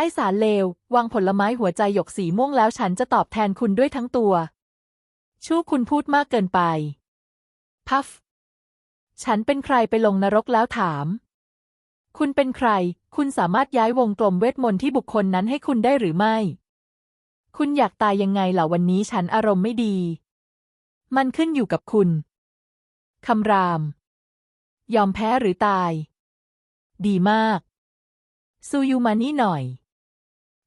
ไอสารเลว วางผลไม้หัวใจหยกสีม่วงแล้วฉันจะตอบแทนคุณด้วยทั้งตัว ชู้คุณพูดมากเกินไป พัฟ ฉันเป็นใครไปลงนรกแล้วถาม คุณเป็นใคร คุณสามารถย้ายวงกลมเวทมนต์ที่บุคคลนั้นให้คุณได้หรือไม่ คุณอยากตายยังไงเหล่ะวันนี้ฉันอารมณ์ไม่ดี มันขึ้นอยู่กับคุณ คำราม ยอมแพ้หรือตาย ดีมากซูยูมานี่หน่อย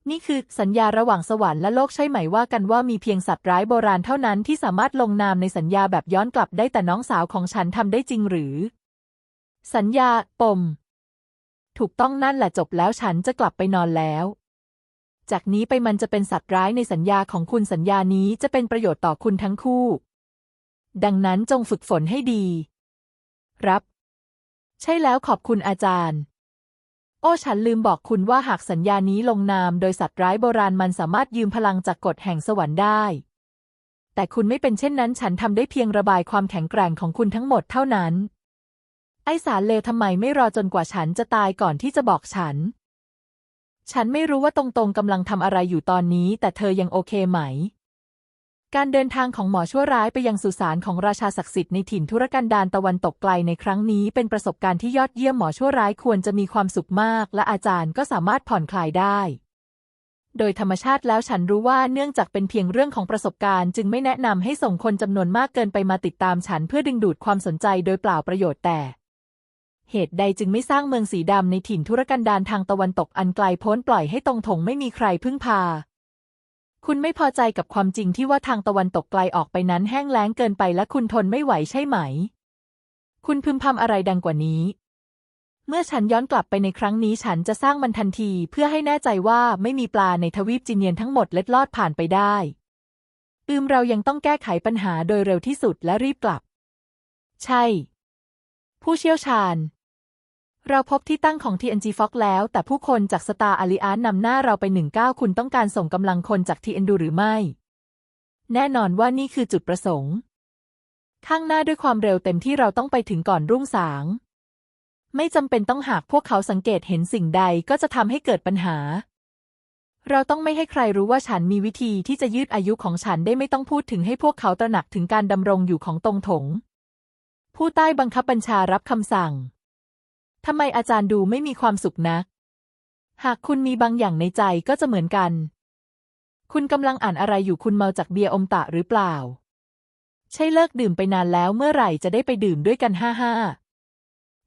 นี่คือสัญญาระหว่างสวรรค์และโลกใช่ไหมว่ากันว่ามีเพียงสัตว์ร้ายโบราณเท่านั้นที่สามารถลงนามในสัญญาแบบย้อนกลับได้แต่น้องสาวของฉันทำได้จริงหรือ สัญญา ปม ถูกต้องนั่นแหละจบแล้วฉันจะกลับไปนอนแล้ว จากนี้ไปมันจะเป็นสัตว์ร้ายในสัญญาของคุณสัญญานี้จะเป็นประโยชน์ต่อคุณทั้งคู่ ดังนั้นจงฝึกฝนให้ดี รับ ใช่แล้วขอบคุณอาจารย์ โอ้ฉันลืมบอกคุณว่าหากสัญญานี้ลงนามโดยสัตว์ร้ายโบราณมันสามารถยืมพลังจากกฎแห่งสวรรค์ได้ แต่คุณไม่เป็นเช่นนั้น ฉันทำได้เพียงระบายความแข็งแกร่งของคุณทั้งหมดเท่านั้น ไอสารเลวทำไมไม่รอจนกว่าฉันจะตายก่อนที่จะบอกฉัน ฉันไม่รู้ว่าตรงๆกำลังทำอะไรอยู่ตอนนี้ แต่เธอยังโอเคไหม การเดินทางของหมอชั่วร้ายไปยังสุสานของราชาศักดิ์สิทธิ์ในถิ่นธุรกันดารตะวันตกไกลในครั้งนี้เป็นประสบการณ์ที่ยอดเยี่ยมหมอชั่วร้ายควรจะมีความสุขมาก และอาจารย์ก็สามารถผ่อนคลายได้ โดยธรรมชาติแล้วฉันรู้ว่าเนื่องจากเป็นเพียงเรื่องของประสบการณ์ จึงไม่แนะนำให้ส่งคนจำนวนมากเกินไปมาติดตามฉันเพื่อดึงดูดความสนใจโดยเปล่าประโยชน์แต่เหตุใดจึงไม่สร้างเมืองสีดำในถิ่นธุรกันดารทางตะวันตกอันไกลโพ้นปล่อยให้ตรงถงไม่มีใครพึ่งพา คุณไม่พอใจกับความจริงที่ว่าทางตะวันตกไกลออกไปนั้นแห้งแล้งเกินไปและคุณทนไม่ไหวใช่ไหม คุณพึมพำอะไรดังกว่านี้ เมื่อฉันย้อนกลับไปในครั้งนี้ฉันจะสร้างมันทันทีเพื่อให้แน่ใจว่าไม่มีปลาในทวีปจีเนียนทั้งหมดเล็ดลอดผ่านไปได้ อืมเรายังต้องแก้ไขปัญหาโดยเร็วที่สุดและรีบกลับ ใช่ ผู้เชี่ยวชาญ เราพบที่ตั้งของ TNG Fox แล้ว แต่ผู้คนจากสตาร์อาลิอานนำหน้าเราไปหนึ่งก้าคุณต้องการส่งกำลังคนจาก TN ดูหรือไม่ แน่นอนว่านี่คือจุดประสงค์ ข้างหน้าด้วยความเร็วเต็มที่เราต้องไปถึงก่อนรุ่งสาง ไม่จำเป็นต้องหากพวกเขาสังเกตเห็นสิ่งใดก็จะทำให้เกิดปัญหา เราต้องไม่ให้ใครรู้ว่าฉันมีวิธีที่จะยืดอายุของฉันได้ไม่ต้องพูดถึงให้พวกเขาตระหนักถึงการดำรงอยู่ของตรงถง ผู้ใต้บังคับบัญชารับคำสั่ง ทำไมอาจารย์ดูไม่มีความสุขนัก หากคุณมีบางอย่างในใจก็จะเหมือนกัน คุณกำลังอ่านอะไรอยู่คุณเมาจากเบียร์อมตะหรือเปล่า ใช่เลิกดื่มไปนานแล้วเมื่อไหร่จะได้ไปดื่มด้วยกันห้าห้า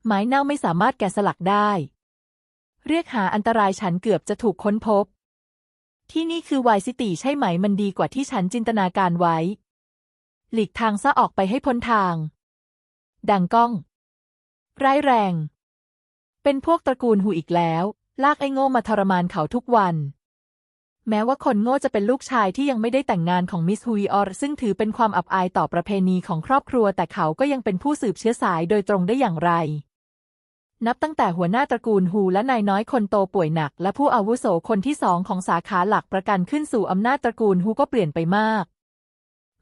ไม้เน่าไม่สามารถแกะสลักได้ เรียกหาอันตรายฉันเกือบจะถูกค้นพบ ที่นี่คือไวซิตี้ใช่ไหมมันดีกว่าที่ฉันจินตนาการไว้ หลีกทางซะออกไปให้พ้นทาง ดังก้อง ร้ายแรง เป็นพวกตระกูลหูอีกแล้ว ลากไอ้โง่มาทรมานเขาทุกวัน แม้ว่าคนโง่จะเป็นลูกชายที่ยังไม่ได้แต่งงานของมิสฮุยออร์ซึ่งถือเป็นความอับอายต่อประเพณีของครอบครัว แต่เขาก็ยังเป็นผู้สืบเชื้อสายโดยตรงได้อย่างไร นับตั้งแต่หัวหน้าตระกูลฮูและนายน้อยคนโตป่วยหนัก และผู้อาวุโสคนที่สองของสาขาหลักประกันขึ้นสู่อำนาจตระกูลฮูก็เปลี่ยนไปมาก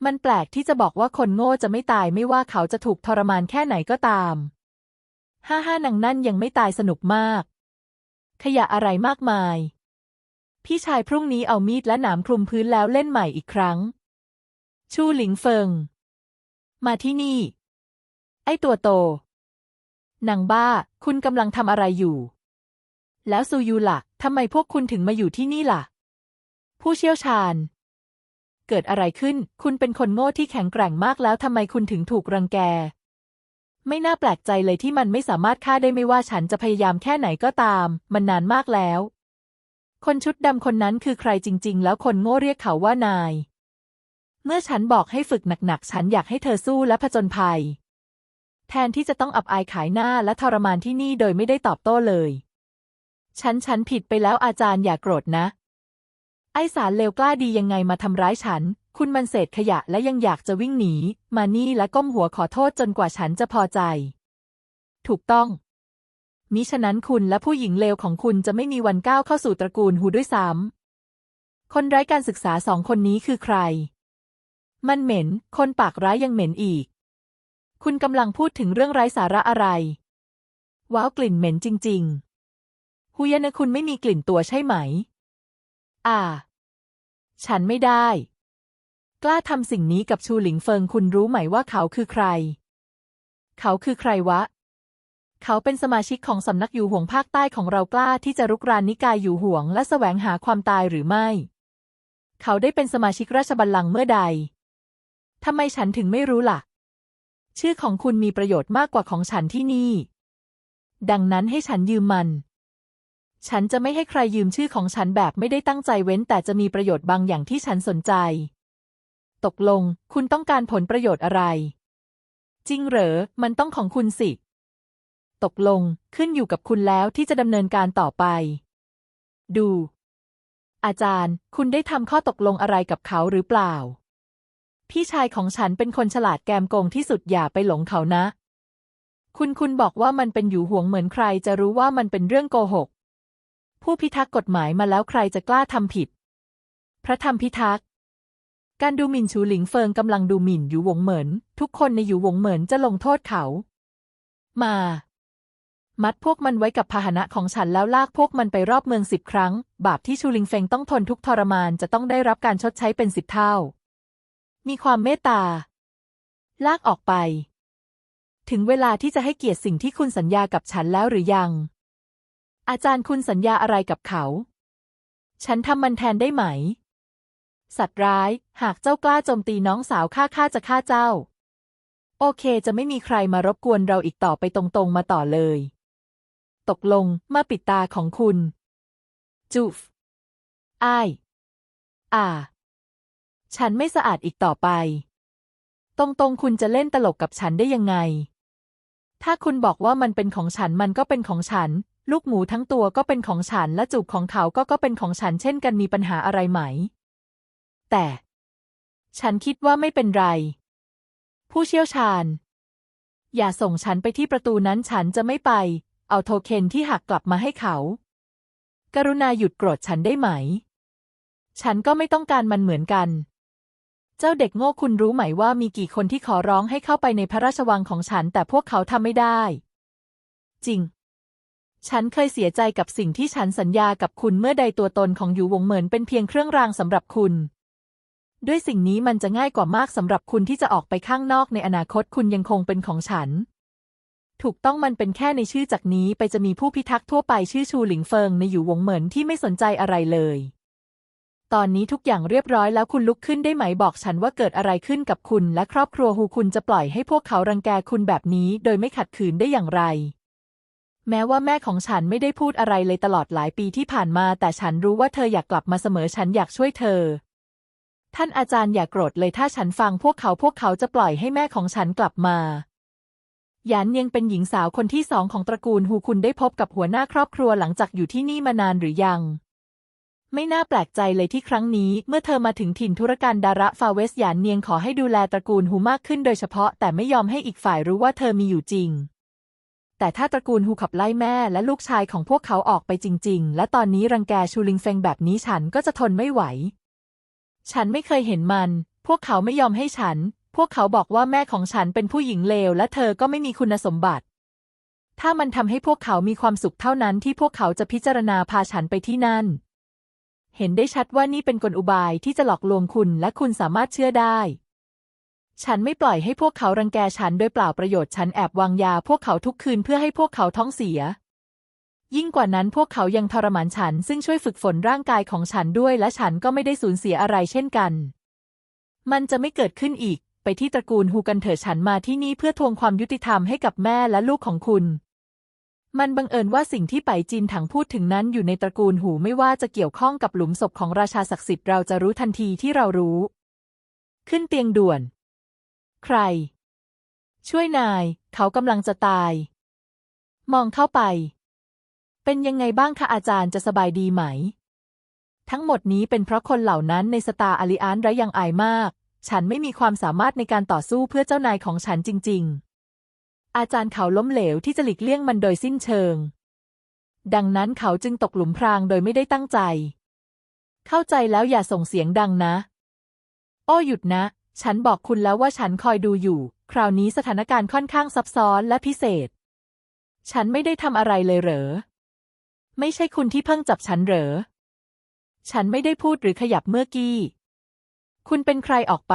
มันแปลกที่จะบอกว่าคนโง่จะไม่ตายไม่ว่าเขาจะถูกทรมานแค่ไหนก็ตาม ห้าห้านังนั่นยังไม่ตายสนุกมาก ขยะอะไรมากมาย พี่ชายพรุ่งนี้เอามีดและหนามคลุมพื้นแล้วเล่นใหม่อีกครั้ง ชูหลิงเฟิง มาที่นี่ ไอตัวโตนางบ้า คุณกำลังทำอะไรอยู่ แล้วซูยูล่ะทำไมพวกคุณถึงมาอยู่ที่นี่ล่ะ ผู้เชี่ยวชาญ เกิดอะไรขึ้น คุณเป็นคนโง่ที่แข็งแกร่งมากแล้วทำไมคุณถึงถูกรังแก ไม่น่าแปลกใจเลยที่มันไม่สามารถฆ่าได้ไม่ว่าฉันจะพยายามแค่ไหนก็ตาม มันนานมากแล้ว คนชุดดำคนนั้นคือใครจริง ๆ แล้วคนโง่เรียกเขาว่านาย เมื่อฉันบอกให้ฝึกหนักๆ ฉันอยากให้เธอสู้และผจญภัย แทนที่จะต้องอับอายขายหน้าและทรมานที่นี่โดยไม่ได้ตอบโต้เลย ฉันฉันผิดไปแล้วอาจารย์อย่าโกรธนะ ไอสารเลวกล้าดียังไงมาทำร้ายฉัน คุณมันเศษขยะและยังอยากจะวิ่งหนี มานี่และก้มหัวขอโทษจนกว่าฉันจะพอใจ ถูกต้อง มิฉะนั้นคุณและผู้หญิงเลวของคุณจะไม่มีวันก้าวเข้าสู่ตระกูลฮูด้วยซ้ำ คนไร้การศึกษาสองคนนี้คือใคร มันเหม็น คนปากร้ายยังเหม็นอีก คุณกำลังพูดถึงเรื่องไร้สาระอะไร ว้าวกลิ่นเหม็นจริง ๆฮูยนะคุณไม่มีกลิ่นตัวใช่ไหม อ่า ฉันไม่ได้ กล้าทำสิ่งนี้กับชูหลิงเฟิงคุณรู้ไหมว่าเขาคือใคร เขาคือใครวะ เขาเป็นสมาชิกของสำนักอยู่ห่วงภาคใต้ของเรากล้าที่จะรุกรานนิกายอยู่ห่วงและแสวงหาความตายหรือไม่ เขาได้เป็นสมาชิกราชบัลลังก์เมื่อใดทำไมฉันถึงไม่รู้ล่ะ ชื่อของคุณมีประโยชน์มากกว่าของฉันที่นี่ ดังนั้นให้ฉันยืมมัน ฉันจะไม่ให้ใครยืมชื่อของฉันแบบไม่ได้ตั้งใจเว้นแต่จะมีประโยชน์บางอย่างที่ฉันสนใจ ตกลง คุณต้องการผลประโยชน์อะไร จริงเหรอ มันต้องของคุณสิ ตกลง ขึ้นอยู่กับคุณแล้วที่จะดำเนินการต่อไป ดู อาจารย์ คุณได้ทำข้อตกลงอะไรกับเขาหรือเปล่า พี่ชายของฉันเป็นคนฉลาดแกมโกงที่สุดอย่าไปหลงเขานะ คุณคุณบอกว่ามันเป็นอยู่ห่วงเหมือนใครจะรู้ว่ามันเป็นเรื่องโกหก ผู้พิทักษ์กฎหมายมาแล้วใครจะกล้าทำผิด พระธรรมพิทักษ์ การดูหมิ่นชูหลิงเฟิงกำลังดูหมิ่นอยู่หวงเหมินทุกคนในอยู่หวงเหมินจะลงโทษเขา มา มัดพวกมันไว้กับพาหนะของฉันแล้วลากพวกมันไปรอบเมืองสิบครั้ง บาปที่ชูหลิงเฟิงต้องทนทุกทรมานจะต้องได้รับการชดใช้เป็นสิบเท่า มีความเมตตา ลากออกไป ถึงเวลาที่จะให้เกียรติสิ่งที่คุณสัญญากับฉันแล้วหรือยัง อาจารย์คุณสัญญาอะไรกับเขา ฉันทำมันแทนได้ไหม สัตว์ร้าย หากเจ้ากล้าโจมตีน้องสาวข้าข้าจะฆ่าเจ้า โอเค จะไม่มีใครมารบกวนเราอีกต่อไปตรงๆมาต่อเลย ตกลงมาปิดตาของคุณ จูฟอ้ายอ่า ฉันไม่สะอาดอีกต่อไป ตรงๆ คุณจะเล่นตลกกับฉันได้ยังไง ถ้าคุณบอกว่ามันเป็นของฉันมันก็เป็นของฉัน ลูกหมูทั้งตัวก็เป็นของฉันและจูบของเขาก็ก็เป็นของฉันเช่นกันมีปัญหาอะไรไหม แต่ ฉันคิดว่าไม่เป็นไร ผู้เชี่ยวชาญ อย่าส่งฉันไปที่ประตูนั้นฉันจะไม่ไป เอาโทเค็นที่หักกลับมาให้เขา กรุณาหยุดโกรธฉันได้ไหม ฉันก็ไม่ต้องการมันเหมือนกัน เจ้าเด็กโง่คุณรู้ไหมว่ามีกี่คนที่ขอร้องให้เข้าไปในพระราชวังของฉัน แต่พวกเขาทำไม่ได้ จริงฉันเคยเสียใจกับสิ่งที่ฉันสัญญากับคุณเมื่อใดตัวตนของอยู่วงเหมินเป็นเพียงเครื่องรางสำหรับคุณ ด้วยสิ่งนี้มันจะง่ายกว่ามากสำหรับคุณที่จะออกไปข้างนอกในอนาคตคุณยังคงเป็นของฉัน ถูกต้องมันเป็นแค่ในชื่อจากนี้ไปจะมีผู้พิทักษ์ทั่วไปชื่อชูหลิงเฟิงในอยู่วงเหมินที่ไม่สนใจอะไรเลย ตอนนี้ทุกอย่างเรียบร้อยแล้วคุณลุกขึ้นได้ไหมบอกฉันว่าเกิดอะไรขึ้นกับคุณและครอบครัวฮูคุณจะปล่อยให้พวกเขารังแกคุณแบบนี้ โดยไม่ขัดขืนได้อย่างไรแม้ว่าแม่ของฉันไม่ได้พูดอะไรเลยตลอดหลายปีที่ผ่านมา แต่ฉันรู้ว่าเธออยากกลับมาเสมอฉันอยากช่วยเธอ ท่านอาจารย์อย่ากโกรธเลยถ้าฉันฟังพวกเขาพวกเขาจะปล่อยให้แม่ของฉันกลับมา หยานเนียงเป็นหญิงสาวคนที่สองของตระกูลฮูคุณได้พบกับหัวหน้าครอบครัวหลังจากอยู่ที่นี่มานานหรือยัง ไม่น่าแปลกใจเลยที่ครั้งนี้ เมื่อเธอมาถึงถิ่นธุรการดาระฟาเวสหยานเนียงขอให้ดูแลตระกูลฮูมากขึ้นโดยเฉพาะแต่ไม่ยอมให้อีกฝ่ายรู้ว่าเธอมีอยู่จริงแต่ถ้าตระกูลฮูขับไล่แม่และลูกชายของพวกเขาออกไปจริง ๆ และตอนนี้รังแกชูลิงเฟงแบบนี้ฉันก็จะทนไม่ไหว ฉันไม่เคยเห็นมัน พวกเขาไม่ยอมให้ฉัน พวกเขาบอกว่าแม่ของฉันเป็นผู้หญิงเลวและเธอก็ไม่มีคุณสมบัติ ถ้ามันทำให้พวกเขามีความสุขเท่านั้นที่พวกเขาจะพิจารณาพาฉันไปที่นั่น เห็นได้ชัดว่านี่เป็นกลอุบายที่จะหลอกลวงคุณและคุณสามารถเชื่อได้ ฉันไม่ปล่อยให้พวกเขารังแกฉันโดยเปล่าประโยชน์ ฉันแอบวางยาพวกเขาทุกคืนเพื่อให้พวกเขาท้องเสีย ยิ่งกว่านั้นพวกเขายังทรมานฉัน ซึ่งช่วยฝึกฝนร่างกายของฉันด้วยและฉันก็ไม่ได้สูญเสียอะไรเช่นกัน มันจะไม่เกิดขึ้นอีก ไปที่ตระกูลฮูกันเถิดฉันมาที่นี่เพื่อทวงความยุติธรรมให้กับแม่และลูกของคุณ มันบังเอิญว่าสิ่งที่ไปจีนถังพูดถึงนั้นอยู่ในตระกูลหูไม่ว่าจะเกี่ยวข้องกับหลุมศพของราชาศักดิ์สิทธิ์เราจะรู้ทันทีที่เรารู้ ขึ้นเตียงด่วน ใคร ช่วยนาย เขากำลังจะตาย มองเข้าไป เป็นยังไงบ้างคะอาจารย์จะสบายดีไหม ทั้งหมดนี้เป็นเพราะคนเหล่านั้นในสตาร์อาลิอานไรยังอายมาก ฉันไม่มีความสามารถในการต่อสู้เพื่อเจ้านายของฉันจริง ๆ อาจารย์เขาล้มเหลวที่จะหลีกเลี่ยงมันโดยสิ้นเชิง ดังนั้นเขาจึงตกหลุมพรางโดยไม่ได้ตั้งใจ เข้าใจแล้วอย่าส่งเสียงดังนะโอ้หยุดนะ ฉันบอกคุณแล้วว่าฉันคอยดูอยู่ คราวนี้สถานการณ์ค่อนข้างซับซ้อนและพิเศษ ฉันไม่ได้ทำอะไรเลยเหรอ ไม่ใช่คุณที่เพิ่งจับฉันเหรอ ฉันไม่ได้พูดหรือขยับเมื่อกี้ คุณเป็นใครออกไป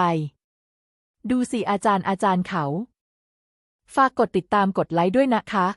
ดูสิอาจารย์อาจารย์เขา ฝากกดติดตามกดไลค์ด้วยนะคะ